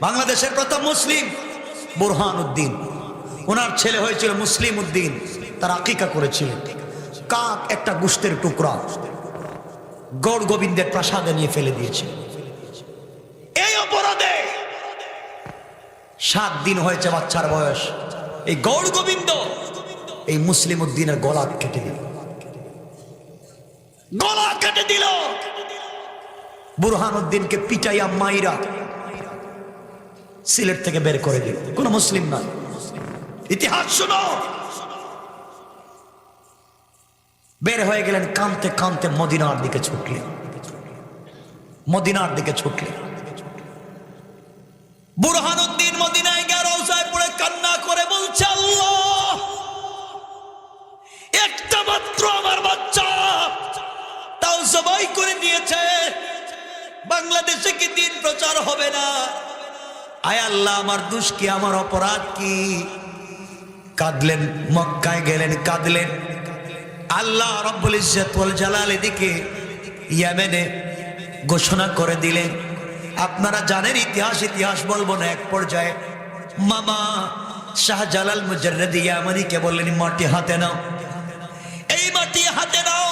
বাংলাদেশের প্রথম মুসলিম বুরহান উদ্দিন ওনার ছেলে হয়েছিল মুসলিম উদ্দিন তার আকিকা করেছিলেন। কাক একটা গুস্তের টুকরা গৌর গোবিন্দের প্রাসাদে নিয়ে ফেলে দিয়েছে। এই অপরাধে সাত দিন হয়েছে বাচ্চার বয়স। এই গৌর গোবিন্দ এই মুসলিম উদ্দিনের গলা কেটে দিল। গলা কেটে দিল। বুরহান উদ্দিনকে পিটাইয়া মাইরা সিলেট থেকে বের করে দিল। কোন মুসলিম না ইতিহাস শুনো। বের হয়ে গেলেন, কানতে কানতে মদিনার দিকে ছুটলেন। মদিনার দিকে ছুটলেন। বুরহানুদ্দিন মদিনায় রওজায় পড়ে কান্না করে বলছে একটা মাত্র আমার বাচ্চা, তাও সবাই করে দিয়েছে বাংলাদেশে কি দিন প্রচার হবে না? আয় আল্লাহ, আমার দোষ কি, আমার অপরাধ কি? কাঁদলেন, মক্কায় গেলেন, কাঁদলেন। আল্লাহ রব্বুল ইজ্জত ওয়াল জালাল এদিকে ইয়ামেনে ঘোষণা করে দিলেন। আপনারা জানেন, ইতিহাস ইতিহাস বলব না, এক পর্যায়ে। মামা শাহজালাল মুজাররদ ইয়ামানিকে বললেন, মাটি হাতে নাও। এই মাটি হাতে নাও।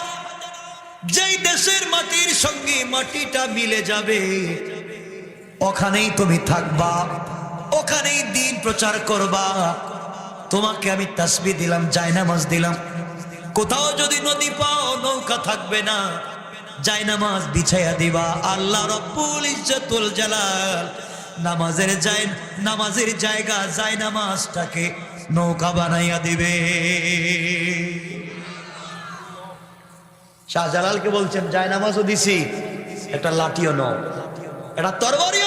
যেই দেশের মাটির সঙ্গে মাটিটা মিলে যাবে ওখানেই তুমি থাকবা, ওখানেই দিন প্রচার করবা। তোমাকে আমি তাসবি দিলাম, জায়নামাজ দিলাম। কোথাও যদি নদী পাও, নৌকা থাকবে না। জায়নামাজ বিছাইয়া দিবা। আল্লাহ রব্বুল ইজ্জতুল জালাল নামাজের জায় নামাজের জায়গা জায়নামাজটাকে নৌকা বানাইয়া দিবে। শাহজালালকে বলছেন, জায়নামাজও দিছি, একটা লাঠিও নাও। এটা তরবারিও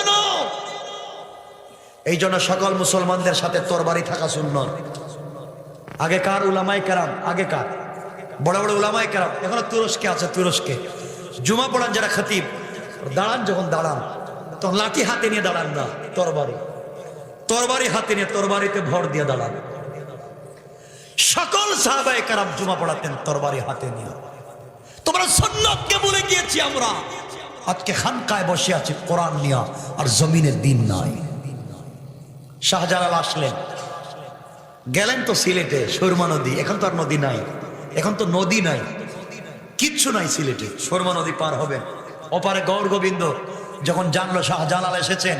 এই জন্য সকল মুসলমানদের সাথে তরবারি থাকা শূন্য আগে কার উলামাই কারাম? আগে কার? বড় বড় উলামাই কারাম। এখনও তুরস্কে আছে, তুরস্কে। জুমা পড়ান যারা খতিব, দাঁড়ান যখন দাঁড়ান, তখন লাঠি হাতে নিয়ে দাঁড়ান না তরবারি তরবারি হাতে নিয়ে তরবারিতে ভর দিয়ে দাঁড়ান। সকল সাহাবাই কারাম জুমা পড়াতেন তরবারি হাতে নিয়ে। তোমরা সন্ন্যতকে বলে গিয়েছি আমরা। আজকে খানকায় বসে আছি কোরআন নিয়া, আর জমিনের দিন নাই। শাহজালাল আসলেন। গেলেন তো সিলেটে, সুরমা নদী। এখন তো আর নদী নাই। এখন তো নদী নাই। কিচ্ছু নাই সিলেটে। সুরমা নদী পার হবেন। অপারে গৌর গোবিন্দ যখন জানলো শাহজালাল এসেছেন,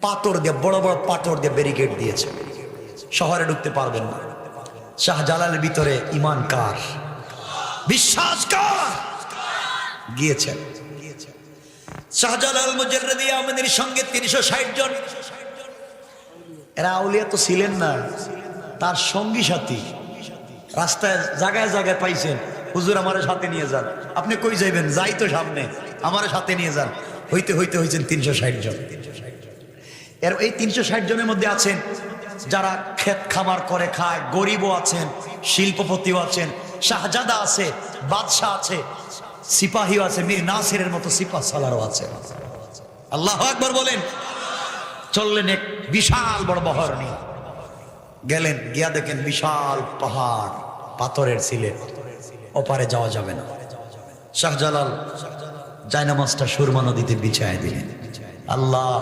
পাথর দিয়ে, বড় বড় পাথর দিয়ে ব্যারিকেড দিয়েছে। শহরে ঢুকতে পারবেন না। শাহজালালের ভিতরে ইমান কার? বিশ্বাস কার? গিয়েছেন। শাহজালাল মুজাররদি আহমেদের সঙ্গে তিনশো ষাট জন এরা আউলিয়া তো ছিলেন না, তার সঙ্গী সাথী। রাস্তায় জায়গায় জায়গায় পাইছেন, হুজুর আমার সাথে নিয়ে যান। আপনি কই যাইবেন? যাই তো সামনে, আমার সাথে নিয়ে যান। হইতে হইতে হয়েছেন তিনশো ষাট জন। এর এই তিনশো ষাট জনের মধ্যে আছেন যারা ক্ষেত খামার করে খায়, গরিবও আছেন, শিল্পপতিও আছেন, শাহজাদা আছে, বাদশাহ আছে, সিপাহিও আছে, মীর নাসিরের মতো সিপাহ সালারও আছে। আল্লাহ একবার বলেন চললেন এক বিশাল বড় বহর নিয়ে। গেলেন, গিয়া দেখেন বিশাল পাহাড়, পাথরের সিলেট ওপারে যাওয়া যাবে না। শাহজালাল জায়নামাজটা সুরমা নদীতে বিছায় দিলেন। আল্লাহ,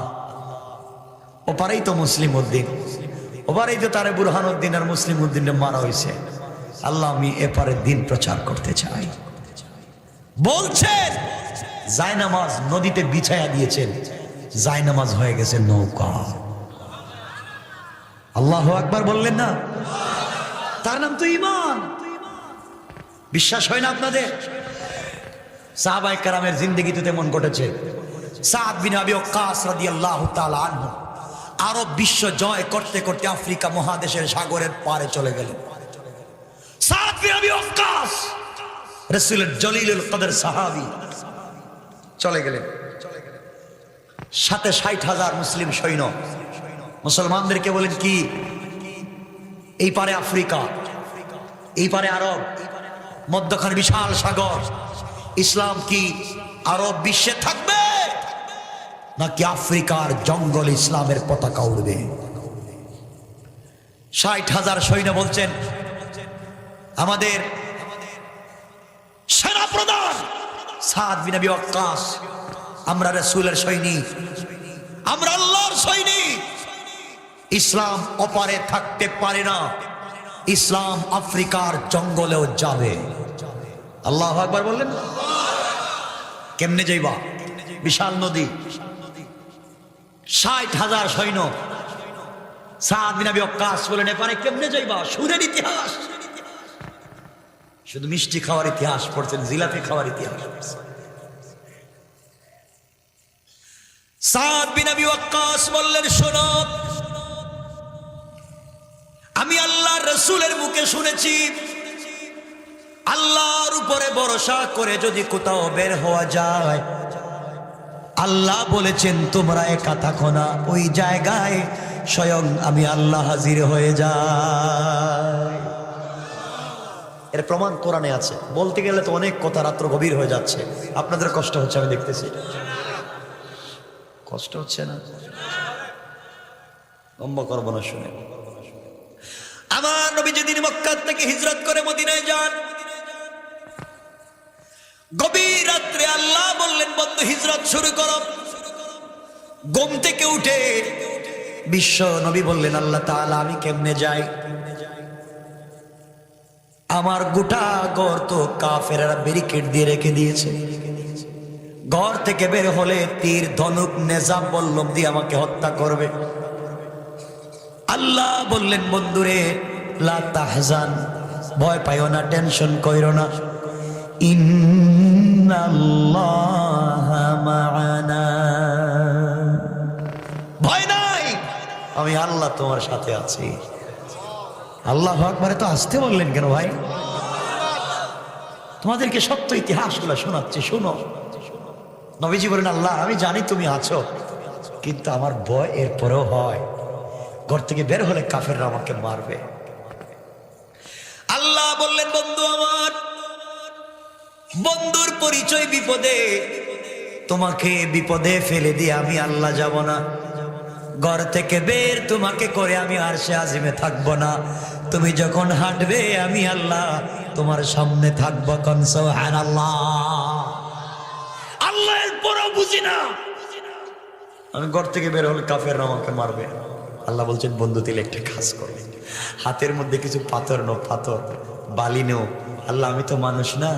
ওপারেই তো মুসলিম উদ্দিন ওপারেই তো তারে বুরহান উদ্দিন আর মুসলিম উদ্দিনে মারা হয়েছে আল্লাহ, আমি এপারে দিন প্রচার করতে চাই। বলছেন, জায়নামাজ নদীতে বিছায়া দিয়েছেন। জায়নামাজ হয়ে গেছে, নৌকা। আল্লাহ একবার বললেন না? তার নাম তো ইমান বিশ্বাস হয় না আপনাদের? সাহাবাই কারামের জিন্দগিতে তেমন ঘটেছে। সাদ আরব বিশ্ব জয় করতে করতে আফ্রিকা মহাদেশের সাগরের পারে চলে গেলেন সাদ জলিলুল চলে গেলেন। সাথে ষাট হাজার মুসলিম সৈন্য। মুসলমানদেরকে বলেন কি? এই পারে আফ্রিকা, এই পারে আরব, মধ্যখানে বিশাল সাগর। ইসলাম কি আরব বিশ্বে থাকবে? নাকি আফ্রিকার জঙ্গল ইসলামের পতাকা উড়বে? ষাট হাজার সৈন্য বলছেন, আমাদের সেনা প্রধান সাদ বিনাবি অক্কাস আমরা রসুলের সৈনিক। আমরা আল্লাহর সৈনিক। ইসলাম অপারে থাকতে পারে না। ইসলাম আফ্রিকার জঙ্গলেও যাবে। আল্লাহ একবার বললেন, কেমনে যাইবা? বিশাল নদী। ষাট হাজার সৈন্য। সাত বিনাবি অক্কাশ বলেন কেমনে যাইবা? সুরের ইতিহাস। শুধু মিষ্টি খাওয়ার ইতিহাস পড়ছেন, জিলাপি খাওয়ার ইতিহাস পড়ছেন। আমি আল্লাহ রসুলের মুখে শুনেছি, আল্লাহর উপরে ভরসা করে যদি কোথাও বের হওয়া যায়, আল্লাহ বলেছেন, তোমরা একা থাকো না, ওই জায়গায় স্বয়ং আমি আল্লাহ হাজির হয়ে যাই। এর প্রমাণ কোরআনে আছে। বলতে গেলে তো অনেক কথা রাত্র গভীর হয়ে যাচ্ছে। আপনাদের কষ্ট হচ্ছে, আমি দেখতেছি। কষ্ট হচ্ছে না? লম্বা করব না শুনে। আমার নবী যেদিন মক্কা থেকে হিজরত করে মদিনায় যান। গভীর রাত্রে আল্লাহ বললেন, বন্ধু, হিজরত শুরু করো। গম থেকে উঠে বিশ্ব নবী বললেন, আল্লাহ তাআলা, আমি কেমনে যাই? আমার গোটা ঘর তো কাফেরা ব্যারিকেড দিয়ে রেখে দিয়েছে। ঘর থেকে বের হলে তীর ধনুক নেজাম বল্লম দিয়ে আমাকে হত্যা করবে। আল্লাহ বললেন, বন্ধুরে তাহজান, ভয় পাইও না, টেনশন কইরো না। ভয় নাই, আমি আল্লাহ তোমার সাথে আছি। আল্লাহ আকবারে তো আসতে বললেন কেন ভাই? তোমাদেরকে সত্য ইতিহাসগুলো শোনাচ্ছি, শোনো। নবীজি বলেন, আল্লাহ, আমি জানি তুমি আছো, কিন্তু আমার ভয় এরপরেও হয়। ঘর থেকে বের হলে কাফেররা আমাকে মারবে। আল্লাহ বললেন, বন্ধু আমার, বন্ধুর পরিচয় বিপদে, তোমাকে বিপদে ফেলে দিয়ে আমি আল্লাহ যাব না। ঘর থেকে বের তোমাকে করে আমি আর সে আজিমে থাকব না। তুমি যখন হাঁটবে, আমি আল্লাহ তোমার সামনে থাকব। কনসো হ্যান আল্লাহ আল্লাহ বুঝি না। আমি ঘর থেকে বের হলে কাফের আমাকে মারবে। আল্লাহ বলছেন, বন্ধু, তিলে একটা কাজ করবে হাতের মধ্যে কিছু পাথর নো পাথর। বালি নো আল্লাহ, আমি তো মানুষ না।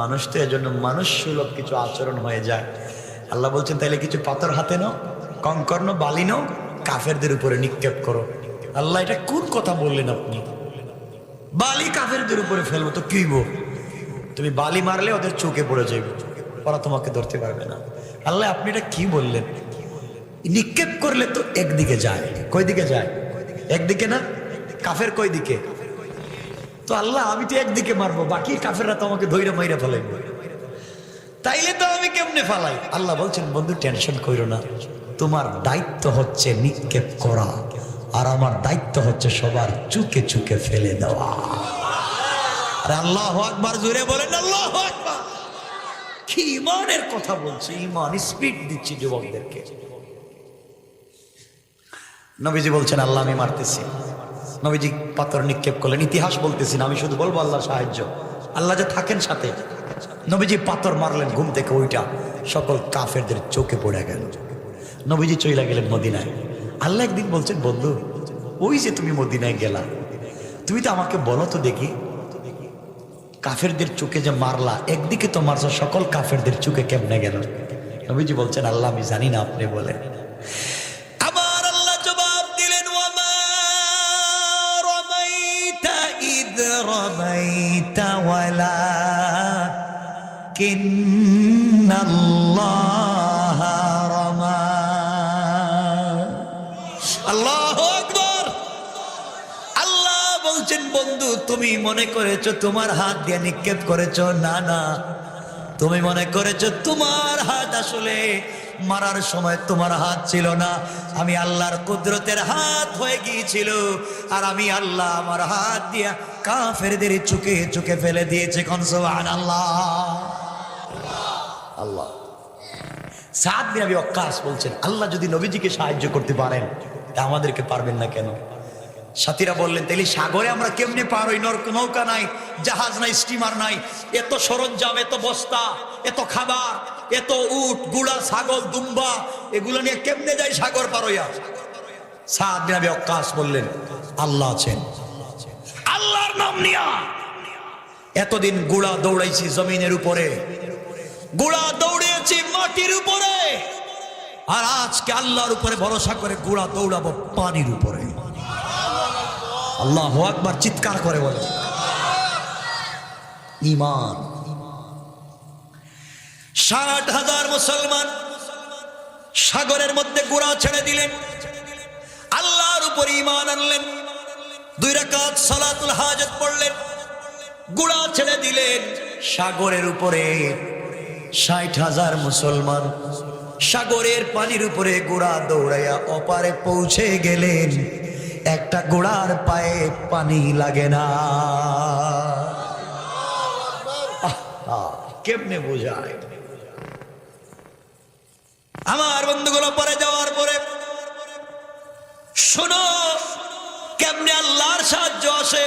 মানুষ তো এজন্য মানুষ সুলভ কিছু আচরণ হয়ে যায়। আল্লাহ বলছেন, তাইলে কিছু পাথর হাতে নো কঙ্কর নো বালি নো কাফেরদের উপরে নিক্ষেপ করো। আল্লাহ, এটা কোন কথা বললেন আপনি? বালি কাফেরদের উপরে ফেলব তো কিইব তুমি বালি মারলে ওদের চোখে পড়ে যাবে ওরা তোমাকে ধরতে পারবে না। আল্লাহ, আপনি এটা কি বললেন? নিক্ষেপ করলে তো একদিকে যায়। কই দিকে যায়? একদিকে না? কাফের কই দিকে তো আল্লাহ, আমি তো একদিকে মারবো, বাকি কাফেররা তো আমাকে ধৈর্য মাইরা ফেলাইব তাইলে তো আমি কেমনে ফালাই? আল্লাহ বলছেন, বন্ধু, টেনশন করো না। তোমার দায়িত্ব হচ্ছে নিক্ষেপ করা, আর আমার দায়িত্ব হচ্ছে সবার চুকে চুকে ফেলে দেওয়া। আর আল্লাহ আকবার জুড়ে বলেন, আল্লাহ আকবার। কি ইমানের কথা বলছে? ইমান স্পিড দিচ্ছি যুবকদেরকে। নবীজি বলছেন, আল্লাহ, আমি মারতেছি। নবীজি পাথর নিক্ষেপ করলেন। ইতিহাস বলতেছি না, আমি শুধু বলব আল্লাহ সাহায্য। আল্লাহ যে থাকেন সাথে। নবীজি পাথর মারলেন ঘুম থেকে ওইটা সকল কাফেরদের চোখে পড়ে গেল। নবীজি চইলা গেলেন মদিনায়। আল্লাহ একদিন বলছেন, বন্ধু, ওই যে তুমি মদিনায় গেলা, তুমি তো আমাকে বলো তো দেখি কাফেরদের চোখে যে মারলা, একদিকে তো মারছো, সকল কাফেরদের চোখে কেমনে গেল? নবীজি বলছেন, আল্লাহ, আমি জানি না আপনি বলে। আবার আল্লাহ জবাব দিলেন রমাইতা ওয়ালা কিন্নাল্লাহ বলছেন, বন্ধু, তুমি মনে করেছ তোমার হাত দিয়ে নিক্ষেপ করেছ? না না। তুমি মনে করেছ তোমার হাত আসলে মারার সময় তোমার হাত ছিল না। আমি আল্লাহর কুদরতের হাত হয়ে গিয়েছিল আর আমি আল্লাহ আমার হাত দিয়া কাফেরদের চুকে চুকে ফেলে দিয়েছে। কনসোয়ান আল্লাহ আল্লাহ। সাদ বিন আবি ওয়াক্কাস বলছেন, আল্লাহ যদি নবীজিকে সাহায্য করতে পারেন আমাদেরকে পারবেন না কেন? সাথীরা বললেন তাহলে সাগরে আমরা কেমনে পার হই? নর নৌকা নাই জাহাজ নাই স্টিমার নাই। এত সরঞ্জাম এত বস্তা এত খাবার এত উট গুড়া ছাগল দুম্বা এগুলো নিয়ে কেমনে যায় সাগর সাদ বিন আবি বললেন আল্লাহ আছেন। আল্লাহর নাম নিয়া। এতদিন গুড়া দৌড়াইছি জমিনের উপরে। গুড়া দৌড়িয়েছি মাটির উপরে। আর আজকে আল্লাহর উপরে ভরসা করে গুড়া দৌড়াবো পানির উপরে। আল্লাহ একবার চিৎকার করে বলে। ইমান ষাট হাজার মুসলমান সাগরের মধ্যে গোড়া ছেড়ে দিলেন। আল্লাহর উপর ইমান আনলেন। দুই রাকাত সালাতুল হাজত পড়লেন। গুড়া ছেড়ে দিলেন। সাগরের উপরে ষাট হাজার মুসলমান সাগরের পানির উপরে গোড়া দৌড়াইয়া অপারে পৌঁছে গেলেন। একটা গোড়ার পায়ে পানি লাগে না। কেমনে বোঝায়? আমার বন্ধুগুলো পরে যাওয়ার পরে, শোনো কেমনে আল্লাহর সাহায্য আসে।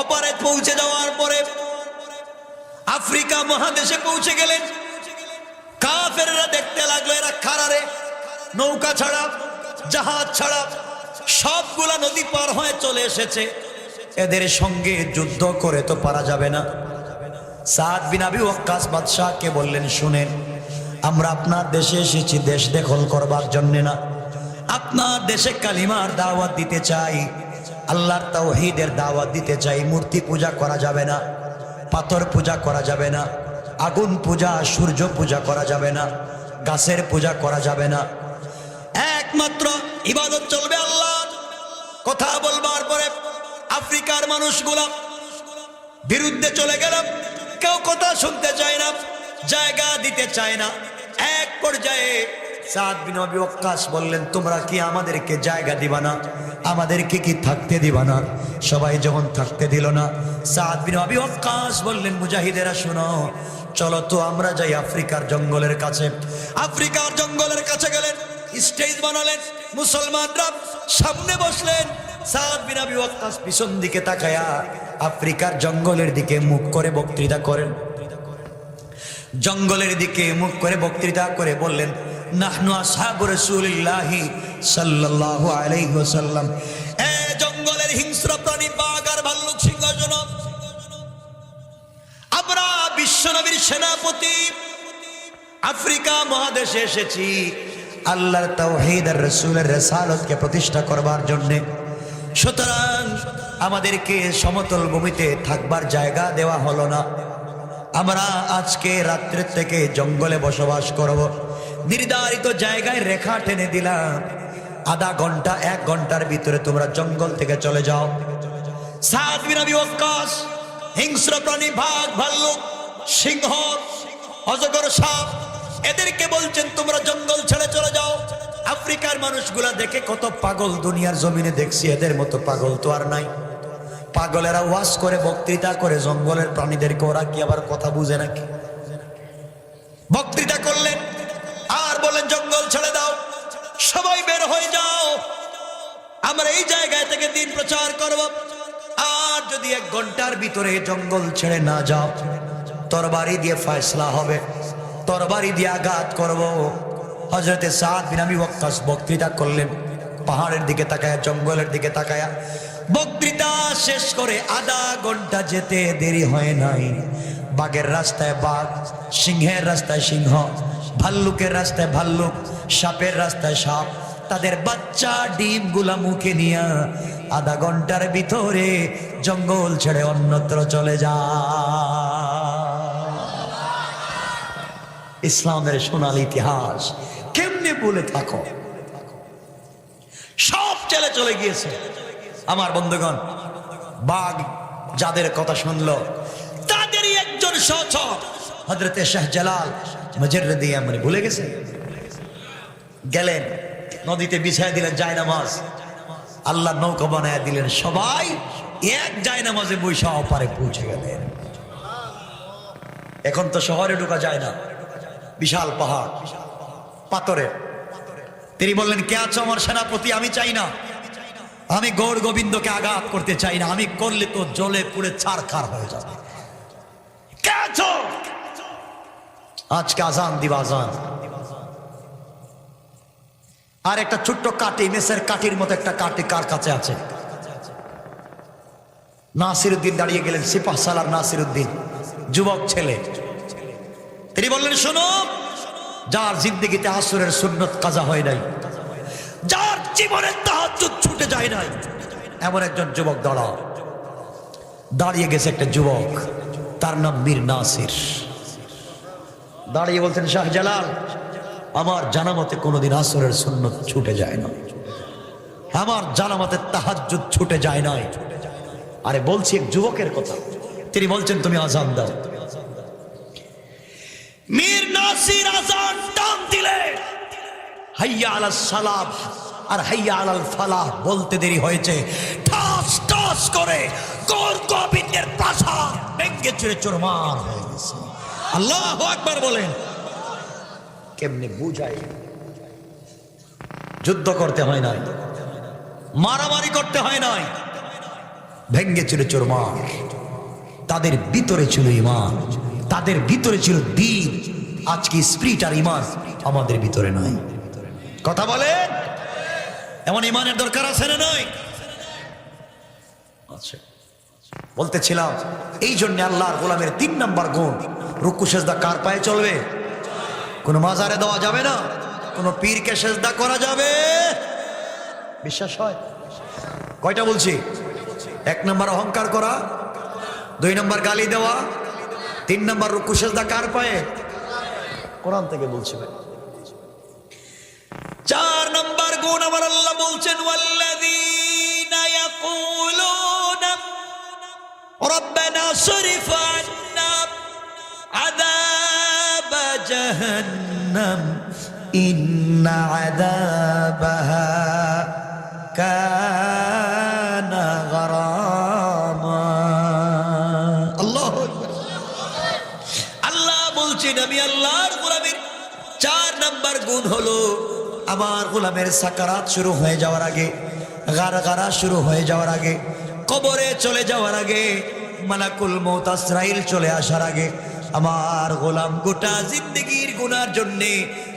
অপারে পৌঁছে যাওয়ার পরে, আফ্রিকা মহাদেশে পৌঁছে গেলেন। কাফেররা দেখতে লাগল এরা খারারে, নৌকা ছাড়া, জাহাজ ছাড়া। সবগুলা নদী পার হয়ে চলে এসেছে। এদের সঙ্গে যুদ্ধ করে তো পারা যাবে না। সাদ বিন আবি ওয়াক্কাস বাদশাহকে বললেন, শুনেন, আমরা আপনার দেশে এসেছি, দেশ দখল করবার জন্য না। আপনার দেশে কালিমার দাওয়াত দিতে চাই, আল্লাহর তাওহীদের দাওয়াত দিতে চাই, মূর্তি পূজা করা যাবে না, পাথর পূজা করা যাবে না, আগুন পূজা, সূর্য পূজা করা যাবে না, গাছের পূজা করা যাবে না। একমাত্র ইবাদত চলবে আল্লাহ। কথা বলবার পরে আফ্রিকার মানুষগুলা বিরুদ্ধে চলে গেলাম কেউ কথা শুনতে চায় না, জায়গা দিতে চায় না। এক পর্যায়ে সাদ বিন ওয়াক্কাস বললেন, তোমরা কি আমাদেরকে জায়গা দিবা না? আমাদেরকে কি থাকতে দিবা না? সবাই যখন থাকতে দিল না, সাদ বিন ওয়াক্কাস বললেন, মুজাহিদেরা শোনো, চলো তো আমরা যাই আফ্রিকার জঙ্গলের কাছে। আফ্রিকার জঙ্গলের কাছে গেলেন, স্টেজ বানালেন। মুসলমানরা সামনে বসলেন। সাদ বিন আবি ওয়াক্কাস পিছন দিকে তাকায়া আফ্রিকার জঙ্গলের দিকে মুখ করে বক্তৃতা করেন। জঙ্গলের দিকে মুখ করে বক্তৃতা করে বললেন, নাহনু আসহাবু রাসূলিল্লাহি সাল্লাল্লাহু আলাইহি ওয়াসাল্লাম। এ জঙ্গলের হিংস্র প্রাণী, বাঘ আর ভাল্লুক সিংহাসন। আমরা বিশ্বনবীর সেনাপতি, আফ্রিকা মহাদেশে এসেছি। আল্লাহর তাওহীদ আর রাসূলের রিসালাতকে প্রতিষ্ঠা করবার জন্য। সুতরাং আমাদেরকে সমতল ভূমিতে থাকবার জায়গা দেওয়া হলো না। আমরা আজকে রাত্রের থেকে জঙ্গলে বসবাস করব। নির্ধারিত জায়গায় রেখা টেনে দিলাম। আধা ঘণ্টা, এক ঘণ্টার ভিতরে তোমরা জঙ্গল থেকে চলে যাও। সাদ বিন আবি হিংস্র প্রাণী বাঘ ভাল্লুক, সিংহ, অজগর সাপ এদেরকে বলছেন, তোমরা জঙ্গল ছেড়ে চলে যাও। আফ্রিকার মানুষগুলা দেখে কত পাগল দুনিয়ার জমিনে দেখছি, এদের মতো পাগল তো আর নাই। পাগলেরা ওয়াজ করে, বক্তৃতা করে, জঙ্গলের প্রাণীদেরকে ওরা কি আবার কথা বুঝে নাকি? বক্তৃতা করলেন, আর বলেন জঙ্গল ছেড়ে দাও, সবাই বের হয়ে যাও। আমরা এই জায়গায় থেকে দিন প্রচার করব। আর যদি এক ঘণ্টার ভিতরে জঙ্গল ছেড়ে না যাও, তরবারি দিয়ে ফয়সলা হবে। তরবারি দিয়ে আঘাত করব। হজরতে সাদ বিন আমি ওয়াক্কাস বক্তৃতা করলেন। পাহাড়ের দিকে তাকায়া, জঙ্গলের দিকে তাকায়া। বক্তৃতা শেষ করে আধা ঘণ্টা যেতে দেরি হয় নাই। বাঘের রাস্তায় বাঘ, সিংহের রাস্তায় সিংহ, ভাল্লুকের রাস্তায় ভাল্লুক, সাপের রাস্তায় সাপ। তাদের বাচ্চা ডিমগুলা মুখে নিয়া আধা ঘণ্টার ভিতরে জঙ্গল ছেড়ে অন্যত্র চলে যা ইসলামের সোনাল ইতিহাস কেমনে বলে থাকো? সব চলে চলে গিয়েছে। আমার বন্ধুগণ, বাঘ যাদের কথা শুনলো, তাদেরই একজন সচ হজরতে শাহ জালাল মানে ভুলে গেছে? গেলেন, নদীতে বিছায় দিলেন জায়নামাজ। আল্লাহ নৌকা বানায় দিলেন সবাই, এক জায়নামাজে বৈশা অপারে পৌঁছে গেলেন। এখন তো শহরে ঢোকা যায় না। বিশাল পাহাড় পাথরে তিনি বললেন, কে আছো আমার সেনাপতি? আমি চাই না। আমি গৌর গোবিন্দকে আঘাত করতে চাই না। আমি করলে তো জলে পুড়ে ছাড়খার হয়ে যাবে। আজকে আজান দিবা, আজান। আর একটা ছোট্ট কাটি মেসের কাঠির মতো একটা কাটি কার কাছে আছে? নাসিরুদ্দিন দাঁড়িয়ে গেলেন, সিপাহ সালার নাসিরুদ্দিন, যুবক ছেলে। তিনি বললেন, শোনো, যার জিন্দগিতে আসরের সুন্নত কাজা হয় নাই, যার জীবনের তাহাজ্জুদ ছুটে যায় নাই, এমন একজন যুবক দাঁড়া দাঁড়িয়ে গেছে একটা যুবক, তার নাম মীর নাসির। দাঁড়িয়ে বলছেন শাহজালাল আমার জানামতে কোনোদিন আসরের সুন্নত ছুটে যায় না। আমার জানামতে তাহাজ্জুদ ছুটে যায় নাই। আরে, বলছি এক যুবকের কথা। তিনি বলছেন, তুমি আজান দাও। মীর নাসির আজান টান দিলে। হাইয়া আলাল সালাম আর হাইয়া আলাল ফালাহ বলতে দেরি হয়েছে। ঠাস ঠাস করে গোর গোবিন্দের প্রাসাদ ভেঙ্গে চুরে চোরমার হয়ে গেছে। আল্লাহ একবার বলেন। কেমনে বুঝাই? যুদ্ধ করতে হয় নাই। মারামারি করতে হয় নাই। ভেঙ্গে ছিল চোরমার। তাদের ভিতরে ছিল ইমান। তাদের ভিতরে ছিল দিন। আজকে স্প্রিট আর ইমান আমাদের ভিতরে নয়। কথা বলে? এমন ইমানের দরকার আছে না নয় আচ্ছা। বলতেছিলাম, এই জন্য আল্লাহর গোলামের তিন নাম্বার গুণ, রুকু সেজদা কার পায়ে চলবে? কোনো মাজারে দেওয়া যাবে না? কোনো পীরকে সেজদা করা যাবে? বিশ্বাস হয়? কয়টা বলছি? এক নম্বর অহংকার করা, দুই নম্বর গালি দেওয়া তিন নম্বর রুকু সেজদা কার পায়ে? কোরআন থেকে বলছি ভাই। চার নম্বর গুণ আমার আল্লাহ বলছেন, ওয়াল্লাযীনা ইয়াকুলুনা রব্বানা সরিফ আন্না আযাব জাহান্নাম, ইন্না গুণ হলো, আমার গোলামের সাকারাত শুরু হয়ে যাওয়ার আগে গারা শুরু হয়ে যাওয়ার আগে, কবরে চলে যাওয়ার আগে, মালাকুল মৌত আসরাইল চলে আসার আগে, আমার গোলাম গোটা জিন্দগির গুনার জন্যে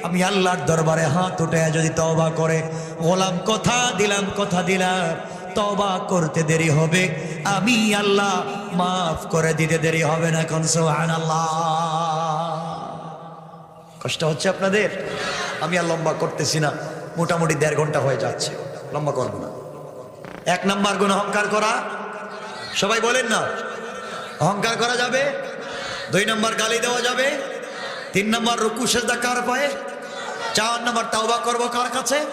আমি আল্লাহর দরবারে হাত উঠে যদি তওবা করে, গোলাম কথা দিলাম কথা দিলাম তবা করতে দেরি হবে, আমি আল্লাহ মাফ করে দিতে দেরি হবে না কোন সোহান কষ্ট হচ্ছে আপনাদের? আমি আর লম্বা করতেছি না। মোটামুটি দেড় ঘণ্টা হয়ে যাচ্ছে। লম্বা করব না। এক নাম্বার গুণ অহংকার করা। সবাই বলেন না। অহংকার করা যাবে। দুই নম্বর গালি দেওয়া যাবে। তিন নম্বর রুকু সেজদা কার পায়ে? চার নম্বর তাওবা করব কার কাছে?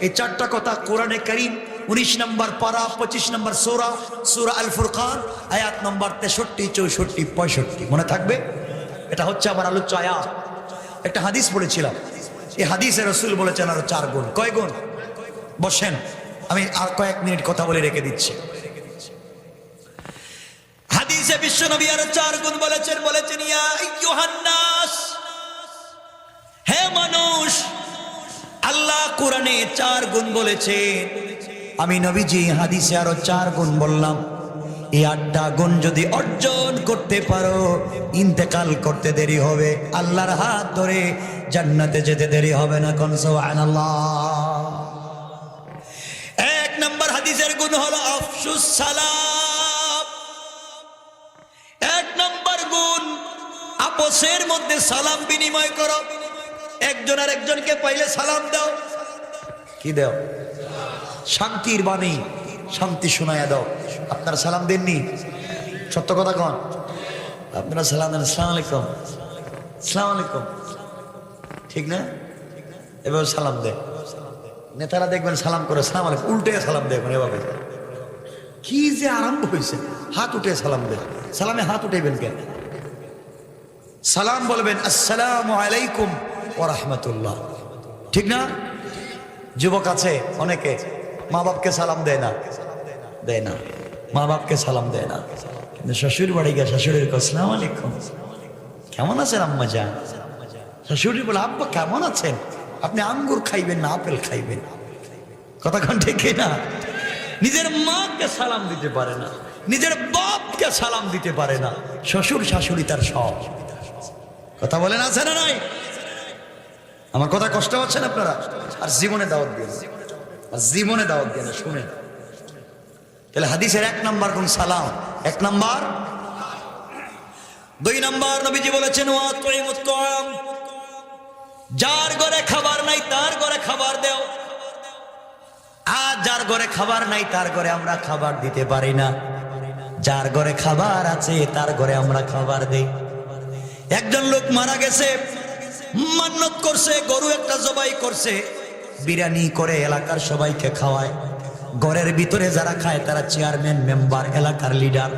এই চারটা কথা কোরআনে করিম, উনিশ নম্বর পারা, পঁচিশ নম্বর সোরা, সুরা আল ফুরকান আয়াত নম্বর তেষট্টি, চৌষট্টি, পঁয়ষট্টি। মনে থাকবে? এটা হচ্ছে আমার আলোচ্য আয়াত। একটা হাদিস পড়েছিলাম এই হাদিসে রসুল বলেছেন আরও চার গুণ। কয় গুণ? বসেন, আমি আর কয়েক মিনিট কথা বলে রেখে দিচ্ছি। হাদিসে বিশ্ব নবী আরও চার গুণ বলেছেন বলেছেন, ইয়া ইয়ুহান্নাস হে মানুষ, আল্লাহ কোরআনে চার গুণ বলেছেন আমি নবীজি হাদিসে আরও চার গুণ বললাম। এই আটটা গুণ যদি অর্জন করতে পারো ইন্তেকাল করতে দেরি হবে। আল্লাহর হাত ধরে জান্নাতে যেতে দেরি হবে না কোন এক নম্বর হাদিসের গুণ হলো আফসুস সালাম। এক নম্বর গুণ আপসের মধ্যে সালাম বিনিময় করো। একজন আর একজনকে পাইলে সালাম দাও। কি দাও? শান্তির বাণী। শান্তি শোনায়া দাও। আপনারা সালাম দেননি? সত্য কথা কন। আপনারা সালাম দেন। আসসালাম আলাইকুম। আসসালাম আলাইকুম। ঠিক না? এবার সালাম দেয়। নেতারা দেখবেন সালাম করে, সালাম আলাইকুম। উল্টে সালাম দেখবেন এভাবে। কি যে আরম্ভ হয়েছে হাত উঠে সালাম দেয়। সালামে হাত উঠেবেন কেন? সালাম বলবেন, আসসালামু আলাইকুম ও রহমতুল্লাহ। ঠিক না? যুবক আছে, অনেকে মা বাপকে সালাম দেয় না। দেয় না। মা বাপকে সালাম দেয় না। কিন্তু শ্বশুর বাড়ি গিয়ে শাশুড়ির আসসালাম আলাইকুম। কেমন আছেন আম্মা যান শাশুড়ি বলে, আব্বা, কেমন আছেন? আপনি আঙ্গুর খাইবেন না, আপেল খাইবেন। কতক্ষণ ঠিক না? নিজের মাকে সালাম দিতে পারে না। নিজের বাপকে সালাম দিতে পারে না। শ্বশুর শাশুড়ি তার সব। কথা বলেন, আছে না নাই? আমার কথা কষ্ট হচ্ছে না আপনারা? আর জীবনে দাওয়াত দিয়ে আর জীবনে দাওয়াত দিয়ে না শুনেন তাহলে হাদিসের এক নাম্বার কোন সালাম? এক নাম্বার? দুই নাম্বার নবীজি বলেছেন যার ঘরে খাবার নাই, তার ঘরে খাবার দেও। আর যার ঘরে খাবার নাই, তার ঘরে আমরা খাবার দিতে পারি না। যার ঘরে খাবার আছে, তার ঘরে আমরা খাবার দেই। একজন লোক মারা গেছে, মান্নত করছে, গরু একটা জবাই করছে। বিরিয়ানি করে এলাকার সবাইকে খাওয়ায়। ঘরের ভিতরে যারা খায়, তারা চেয়ারম্যান মেম্বার এলাকার লিডার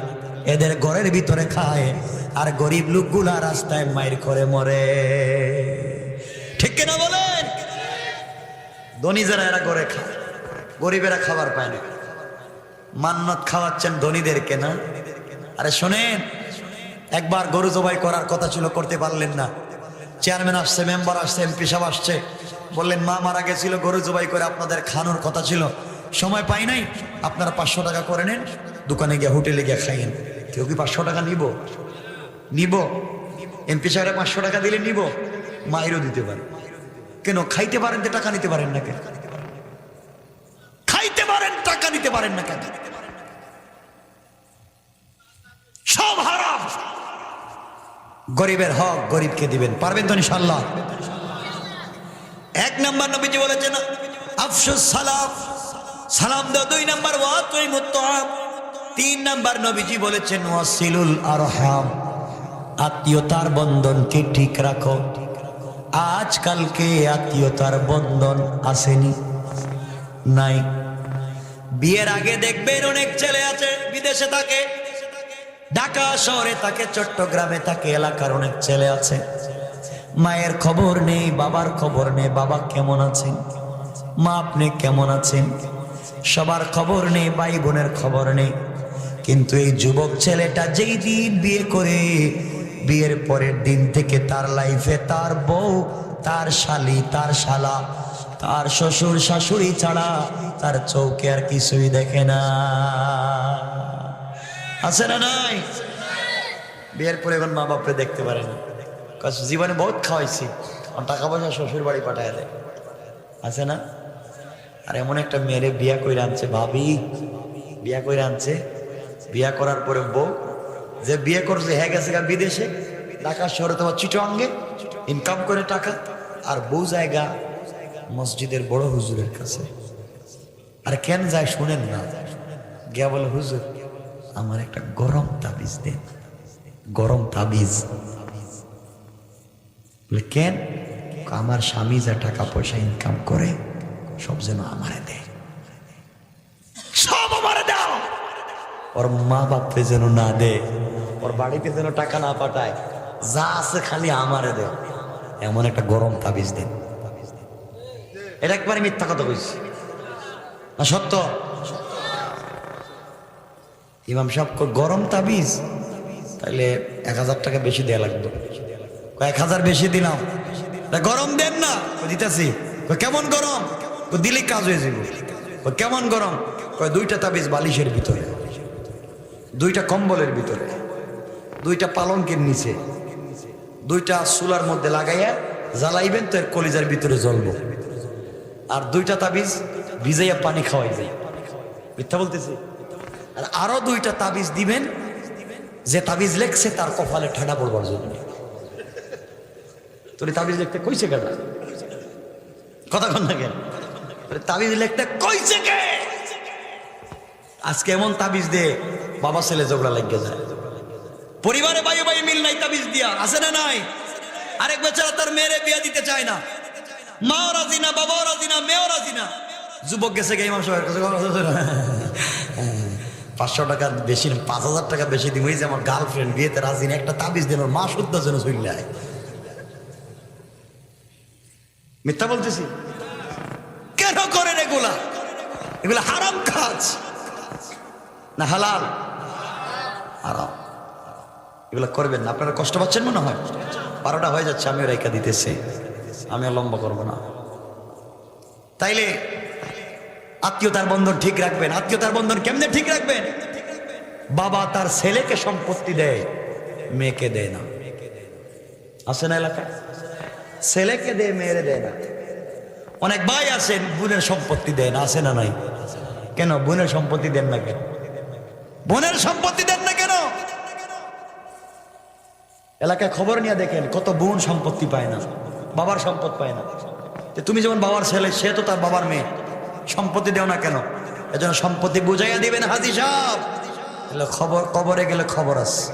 এদের ঘরের ভিতরে খায় আর গরিব লোকগুলা রাস্তায় মাইর করে মরে। ঠিক কিনা বলেন? ধনী যারা, এরা ঘরে খায়। গরিবেরা খাবার পায় না। মান্নত খাওয়াচ্ছেন ধনীদেরকে না? আরে শোনেন, একবার গরু জবাই করার কথা ছিল, করতে পারলেন না। চেয়ারম্যান আসছে মেম্বার আসছে এমপি সাহেব আসছে। বললেন, মা মারা গেছিল, গরু জবাই করে আপনাদের খানোর কথা ছিল। সময় পাই নাই, আপনারা পাঁচশো টাকা করে নেন, দোকানে গিয়ে হোটেলে গিয়ে খাইয়েন। কেউ কি পাঁচশো টাকা নিব? নিব। এমপি সাহেবের পাঁচশো টাকা দিলে নিব। মায়েরও দিতে পারে। কেন, খাইতে পারেন তো, টাকা নিতে পারেন না কেন? খাইতে পারেন, টাকা নিতে পারেন না কেন? সব হারাম। গরিবের হক গরিবকে দিবেন। পারবেন তো ইনশাল্লাহ এক নাম্বার নবীজি বলেছেন, আফসুস সালাম। সালাম দাও, দুই নাম্বার তিন নাম্বার নবীজি বলেছেন ওয়াসিলুল আরহাম। আত্মীয়তার বন্ধনকে ঠিক রাখো। আজকালকে আত্মীয়তার বন্ধন আসেনি। নাই। বিয়ের আগে দেখবেন অনেক ছেলে আছে, বিদেশে থাকে। ঢাকা শহরে থাকে, চট্টগ্রামে থাকে, এলাকার অনেক ছেলে আছে। মায়ের খবর নেই, বাবার খবর নেই, বাবা কেমন আছেন? মা আপনি কেমন আছেন? সবার খবর নেই, ভাই বোনের খবর নেই। কিন্তু এই যুবক ছেলেটা যেই দিন বিয়ে করে, বিয়ের পরের দিন থেকে তার লাইফে তার বউ, তার শালি, তার শালা, তার শ্বশুর শাশুড়ি ছাড়া তার চৌকে আর কিছুই দেখে না। আছে না নাই? বিয়ের পরে এখন মা বাপরে দেখতে পারে না। জীবনে বহুত খাওয়াইছি। টাকা পয়সা শ্বশুর বাড়ি পাঠায় দেয়। আছে না? আর এমন একটা মেয়েরে বিয়া করে আনছে, ভাবি। বিয়া করে আনছে। বিয়া করার পরে বউ, যে বিয়ে করছে হ্যাঁ গেছে গা বিদেশে। ঢাকা শহরে তোমার চিটোয়াঙ্গে ইনকাম করে টাকা। আর বউ জায়গা মসজিদের বড় হুজুরের কাছে। আর কেন যায় শুনেন না? গিয়া বলে, হুজুর আমার একটা গরম তাবিজ দেন গরম তাবিজ। কেন? আমার স্বামী যা টাকা পয়সা ইনকাম করে, সব যেন আমারে দেয় সব আমারে দাও। ওর মা বাপকে যেন না দে, ওর বাড়িতে যেন টাকা না পাঠায়, যা আছে খালি আমারে দে। এমন একটা গরম তাবিজ দেন এটা একবারে মিথ্যা কথা কইছি। না, সত্য? ইমাম সাহেব গরম তাবিজ? তাইলে এক হাজার টাকা বেশি দেয়া লাগবে। এক হাজার বেশি দিলাম। গরম দেন না। দিতেছি। কেমন গরম? দিলেই কাজ হয়ে যাবে কেমন গরম? দুইটা তাবিজ বালিশের ভিতরে, দুইটা কম্বলের ভিতরে, দুইটা পালঙ্কের নিচে, দুইটা চুলার মধ্যে লাগাইয়া জ্বালাইবেন তো এর কলিজার ভিতরে জ্বলবো। আর দুইটা তাবিজ ভিজাইয়া পানি খাওয়াই যায় মিথ্যা বলতেছি? আর আরও দুইটা তাবিজ দিবেন, যে তাবিজ লেখছে তার কপালে ঠাডা পড়বার জন্য। তোর তাবিজ লিখতে কইছে কেন? কথা কন না কেন? তাবিজ লিখতে কইছে কে? আজকে এমন তাবিজ দে, বাবা ছেলে ঝগড়া লাগিয়ে যায়। পরিবারে বায়ু বায়ু মিল নাই তাবিজ দিয়া, আছে না নাই? আরেক বেচারা তার মেয়েরে বিয়া দিতে চায় না। মাও রাজি না, বাবাও রাজি না, মেয়েও রাজি না। যুবক গেছে গে ইমাম কাছে পাঁচশো টাকা বেশি পাঁচ হাজার টাকা বেশি এই যে আমার গার্লফ্রেন্ড বিয়েতে রাজি না, একটা তাবিজ দিন ওর মা শুদ্ধ যেন চললে মিথ্যা বলতেছি? কেন করেন এগুলা? এগুলা হারাম কাজ। না হালাল? হারাম। এগুলো করবেন না, আপনারা কষ্ট পাচ্ছেন মনে হয়? বারোটা হয়ে যাচ্ছে, আমিও রেখা দিতেছি। আমি লম্বা করব না। তাইলে আত্মীয়তার বন্ধন ঠিক রাখবেন। আত্মীয়তার বন্ধন কেমনে ঠিক রাখবেন? বাবা তার ছেলেকে সম্পত্তি দেয়, মেয়েকে দেয় না। আছে না এলাকায়? ছেলেকে দেয়, মেয়েরে দেয় না। অনেক ভাই আছেন, বোনের সম্পত্তি দেন আছে না নাই? কেন? বোনের সম্পত্তি দেন না কেন? বোনের সম্পত্তি দেন না কেন? এলাকায় খবর নিয়ে দেখেন, কত বোন সম্পত্তি পায় না, বাবার সম্পদ পায় না। তুমি যেমন বাবার ছেলে, সে তো তার বাবার মেয়ে। সম্পত্তি দেও না কেন? এজন্য সম্পত্তি বুঝাইয়া দিবেন হাজি তাহলে খবর, কবরে গেলে খবর আছে।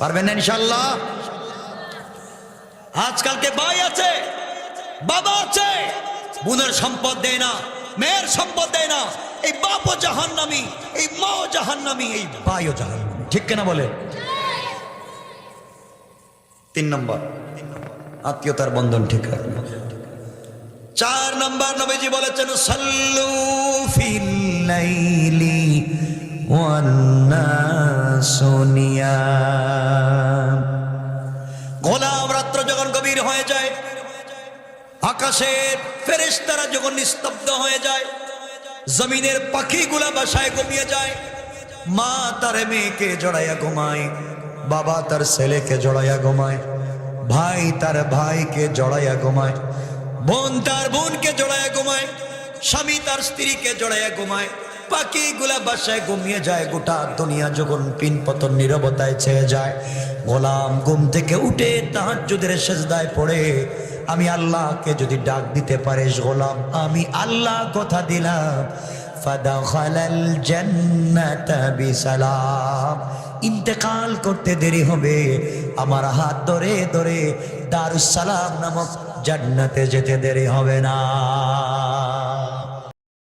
পারবেন না ইনশাল্লাহ আজকালকে ভাই আছে, বাবা আছে। বোনের সম্পদ দেয় না, মেয়ের সম্পদ দেয় না। এই বাপও জাহান্নামি, এই মাও জাহান্নামি, এই ভাইও জাহান্নামি। ঠিক কেনা বলে? তিন নম্বর, আত্মীয়তার বন্ধন ঠিক রাখবে চার নম্বর নবীজি বলেছেন, সাল্লু ফিল লাইলি ওয়ান্নাসু গোলাম রাত্র যখন গভীর হয়ে যায় আকাশের ফেরেশতারা যখন নিস্তব্ধ হয়ে যায়, জমিনের পাখিগুলা বাসায় ঘুমিয়ে যায়, মা তার মেয়েকে জড়াইয়া ঘুমায়, বাবা তার ছেলেকে জড়াইয়া ঘুমায়, ভাই তার ভাইকে জড়াইয়া ঘুমায় বোন তার বোনকে জড়ায় ঘুমায়, স্বামী তার স্ত্রীকে জড়াইয়া ঘুমায় পাখিগুলা বাসায় ঘুমিয়ে যায়, গোটা দুনিয়া যখন পিন পতন নিরবতায় ছেয়ে যায়। গোলাম ঘুম থেকে উঠে তাহাজ্জুদের সেজদায় পড়ে, আমি আল্লাহকে যদি ডাক দিতে পারিস গোলাম, আমি আল্লাহ কথা দিলাম। ইন্তেকাল করতে দেরি হবে, আমার হাত ধরে ধরে দারুস সালাম নামক জান্নাতে যেতে দেরি হবে না।